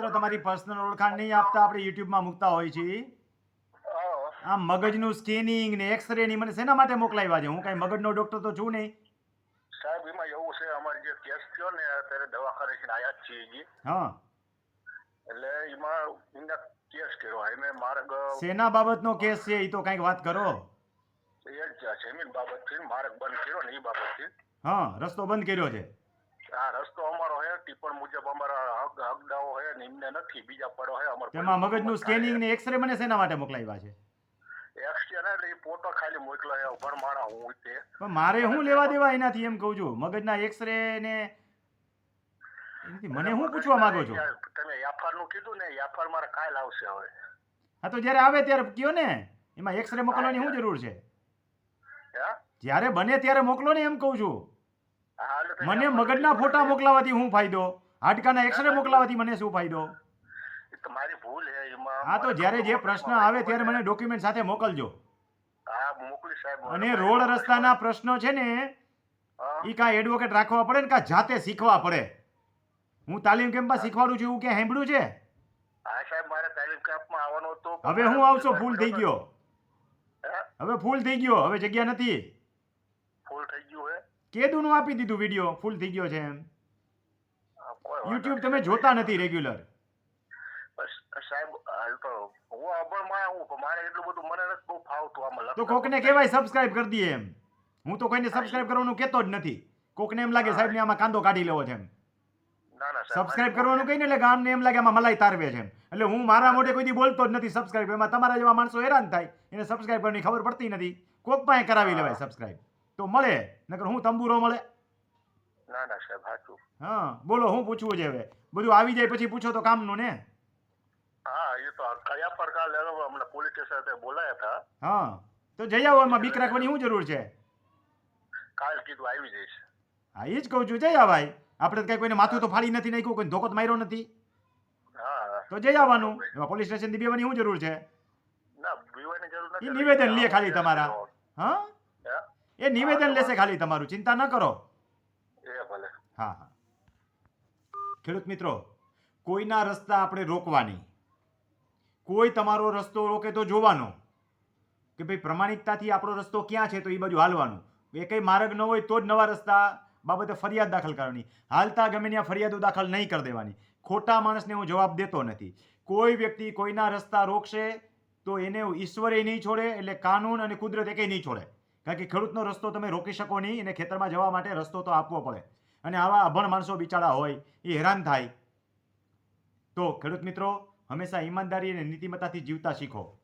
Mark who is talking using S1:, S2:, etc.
S1: મિત્ર તમારી પર્સનલ ઓળખાણ નહીં આપતા આપણે યુટ્યુબમાં મૂકતા હોય
S2: છે
S1: આ મગજનું સ્કેનિંગ ને એક્સરે ની મને શેના માટે મોકલાવ્યા છે? હું કઈ મગજનો ડોક્ટર તો છું નહીં.
S2: સાહેબ એમાં એવું છે અમારે જે કેસ થયો ને અત્યારે દવાખાને છે આયા છીએ જી.
S1: હા.
S2: એટલે એમાં એમને કેસ કર્યો. એમે માર્ગ
S1: સેના બાબતનો કેસ છે? એ તો કંઈક વાત કરો.
S2: એ જ જમીન બાબતથી માર્ગ બંધ કર્યો ને એ બાબતથી.
S1: હા રસ્તો બંધ કર્યો છે.
S2: આ રસ્તો અમારો હે ટીપણ મુજબ અમારા હક હકડાઓ હે નિમને નથી બીજા પડો હે અમાર
S1: એમાં મગજનું સ્કેનિંગ ને એક્સરે મને શેના માટે મોકલાવ્યા છે?
S2: એક્સરે ને એટલે એ ફોટો ખાલી મોકલો હે હું તે.
S1: મારે શું લેવા દેવા એનાથી એમ કહું છું મગજના એક્સરે ને મને શું પૂછવા માંગો છો?
S2: તમે યાફારનું કીધું ને યાફાર મારે કાલ આવશે હવે.
S1: હા તો જ્યારે આવે ત્યારે કયો ને એમાં એક્સરે મોકલવાની શું જરૂર છે? જયારે બને ત્યારે મોકલો ને એમ કહું છું.
S2: હા,
S1: મને મગજના ફોટા. મોકલાવાથી શું ફાયદો? હાડકાના એક્સરે મોકલાવાથી મને શું ફાયદો?
S2: તમારી ભૂલ હે એમાં
S1: હા તો જ્યારે જે પ્રશ્ન આવે ત્યારે મને ડોક્યુમેન્ટ સાથે મોકલજો.
S2: હા મોકલી સાહેબ
S1: અને રોડ રસ્તાના પ્રશ્નો છે ને ઈ કાંઈ એડવોકેટ રાખવા પડે ને કાં જાતે શીખવા પડે? હું તાલીમ કેમ્પમાં શીખવાડું છું એવું કે સાંભળ્યું છે?
S2: હા સાહેબ મારે તાલીમ કેમ્પમાં આવવાનું હતું
S1: હવે હું આવશો ફૂલ થઈ ગયો. હવે ફૂલ થઈ ગયો હવે જગ્યા નથી.
S2: હે
S1: કેદુનું આપી દીધું વીડિયો ફૂલ થઈ ગયો છે એમ. યુટ્યુબ તમે જોતા નથી રેગ્યુલર
S2: સાહેબ તો હું અભણ હું પણ મારે એટલું બધું મને નથી બહુ ફાવતું આમાં
S1: તો કોકને કહેવાય સબસ્ક્રાઇબ કરી દઈએ એમ. હું તો કોઈને સબસ્ક્રાઇબ કરવાનું કહેતો જ નથી. કોકને એમ લાગે સાહેબને આમાં કાંદો કાઢી લેવો છે એમ.
S2: ના ના સાહેબ
S1: સબસ્ક્રાઇબ કરવાનું કહીને એટલે ગામને એમ લાગે આમાં મલાઈ તારવે છે એટલે હું મારા મોઢે કોઈ દી બોલતો જ નથી સબસ્ક્રાઇબ એમાં તમારા જેવા માણસો હેરાન થાય. એને સબસ્ક્રાઇબ કરવાની ખબર પડતી નથી. કોક પાસે કરાવી લેવાય સબસ્ક્રાઇબ તો મળે નકર હું તંબુરો મળે?
S2: ના ના સાહેબ સાચું
S1: હા બોલો હું પૂછવું છે હવે? બધું આવી જાય પછી પૂછો તો કામનું ને?
S2: હા એ તો કયા પ્રકાર લેવો અમને પોલીસ સ્ટેશન બોલાયા હતા.
S1: હા તો જઈ આવો એમાં બીક રાખવાની શું જરૂર છે?
S2: કાલ કીધું આવી જઈશ.
S1: હા એ જ કહું છું જઈ આવાય. આપણે કઈ કોઈને માથું તો ફાડી નથી નાખ્યું કોઈ ધોકો માર્યો નથી.
S2: હા
S1: તો જઈ આવવાનું. એમાં પોલીસ સ્ટેશનથી બેવાની શું જરૂર છે?
S2: ના બીવાની જરૂર નથી.
S1: નિવેદન લે ખાલી તમારા. હે? એ નિવેદન લેશે ખાલી તમારું. ચિંતા ન કરો. હા હા. ખેડૂત મિત્રો કોઈના રસ્તા આપણે રોકવાની. કોઈ તમારો રસ્તો રોકે તો જોવાનો. કે ભાઈ પ્રમાણિકતાથી આપણો રસ્તો ક્યાં છે તો એ બાજુ હાલવાનું. એ કંઈ માર્ગ ન હોય તો જ નવા રસ્તા બાબતે ફરિયાદ દાખલ કરવાની. હાલતા ગમે ત્યાં ફરિયાદો દાખલ નહીં કરી દેવાની. ખોટા માણસને હું જવાબ દેતો નથી. કોઈ વ્યક્તિ કોઈના રસ્તા રોકશે તો એને ઈશ્વરે નહીં છોડે એટલે કાનૂન અને કુદરત કંઈ નહીં છોડે. કારણ કે ખેડૂતનો રસ્તો તમે રોકી શકો નહીં અને ખેતરમાં જવા માટે રસ્તો તો આપવો પડે. અને આવા અભણ માણસો બિચારા હોય, એ હેરાન થાય. તો ખેડૂત મિત્રો, હંમેશા ઈમાનદારી અને નીતિમત્તાથી જીવતા શીખો.